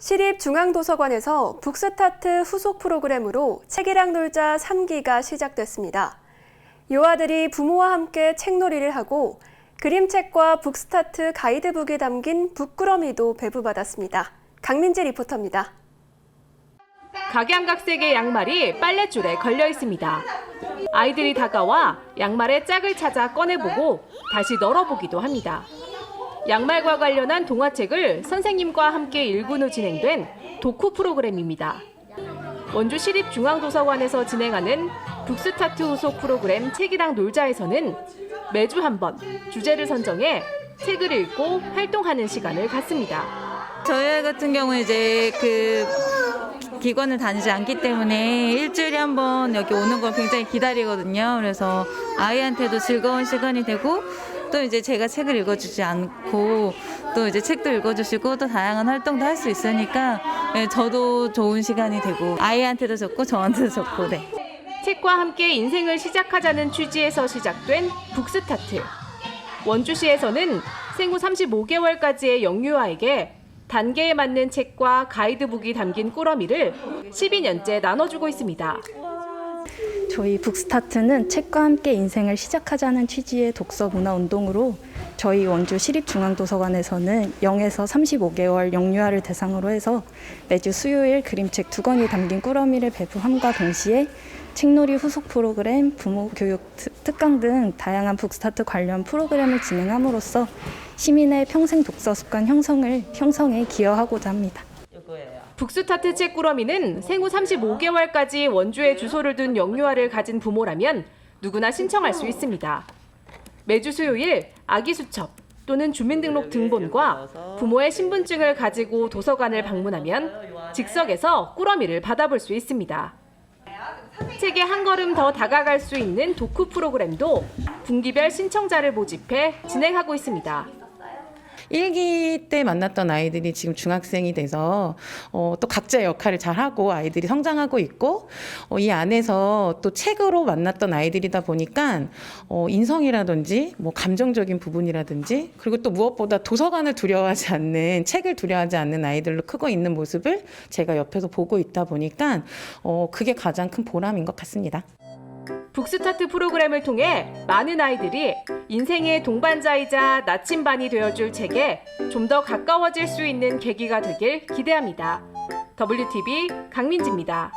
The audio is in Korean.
시립중앙도서관에서 북스타트 후속 프로그램으로 책이랑 놀자 3기가 시작됐습니다. 요아들이 부모와 함께 책놀이를 하고 그림책과 북스타트 가이드북이 담긴 북꾸러미도 배부받았습니다. 강민지 리포터입니다. 각양각색의 양말이 빨랫줄에 걸려 있습니다. 아이들이 다가와 양말의 짝을 찾아 꺼내보고 다시 널어보기도 합니다. 양말과 관련한 동화책을 선생님과 함께 읽은 후 진행된 도쿠 프로그램입니다. 원주 시립중앙도서관에서 진행하는 북스타트 후속 프로그램 책이랑 놀자에서는 매주 한 번 주제를 선정해 책을 읽고 활동하는 시간을 갖습니다. 저희 같은 경우에 이제 그 기관을 다니지 않기 때문에 일주일에 한 번 여기 오는 걸 굉장히 기다리거든요. 그래서 아이한테도 즐거운 시간이 되고 또 이제 제가 책을 읽어주지 않고 또 이제 책도 읽어주시고 또 다양한 활동도 할 수 있으니까 네, 저도 좋은 시간이 되고 아이한테도 좋고 저한테도 좋고 네. 책과 함께 인생을 시작하자는 취지에서 시작된 북스타트. 원주시에서는 생후 35개월까지의 영유아에게 단계에 맞는 책과 가이드북이 담긴 꾸러미를 12년째 나눠주고 있습니다. 저희 북스타트는 책과 함께 인생을 시작하자는 취지의 독서 문화 운동으로 저희 원주 시립중앙도서관에서는 0에서 35개월 영유아를 대상으로 해서 매주 수요일 그림책 두 권이 담긴 꾸러미를 배부함과 동시에 책놀이 후속 프로그램, 부모 교육 특- 특강 등 다양한 북스타트 관련 프로그램을 진행함으로써 시민의 평생 독서 습관 형성을 형성에 기여하고자 합니다. 북스타트 책 꾸러미는 생후 35개월까지 원주에 주소를 둔 영유아를 가진 부모라면 누구나 신청할 수 있습니다. 매주 수요일 아기 수첩 또는 주민등록 등본과 부모의 신분증을 가지고 도서관을 방문하면 즉석에서 꾸러미를 받아볼 수 있습니다. 책에 한 걸음 더 다가갈 수 있는 도쿠 프로그램도 분기별 신청자를 모집해 진행하고 있습니다. 일기 때 만났던 아이들이 지금 중학생이 돼서 어, 또 각자의 역할을 잘하고 아이들이 성장하고 있고 어, 이 안에서 또 책으로 만났던 아이들이다 보니까 어, 인성이라든지 뭐 감정적인 부분이라든지 그리고 또 무엇보다 도서관을 두려워하지 않는 책을 두려워하지 않는 아이들로 크고 있는 모습을 제가 옆에서 보고 있다 보니까 어, 그게 가장 큰 보람인 것 같습니다. 북스타트 프로그램을 통해 많은 아이들이 인생의 동반자이자 나침반이 되어줄 책에 좀 더 가까워질 수 있는 계기가 되길 기대합니다. WTV 강민지입니다.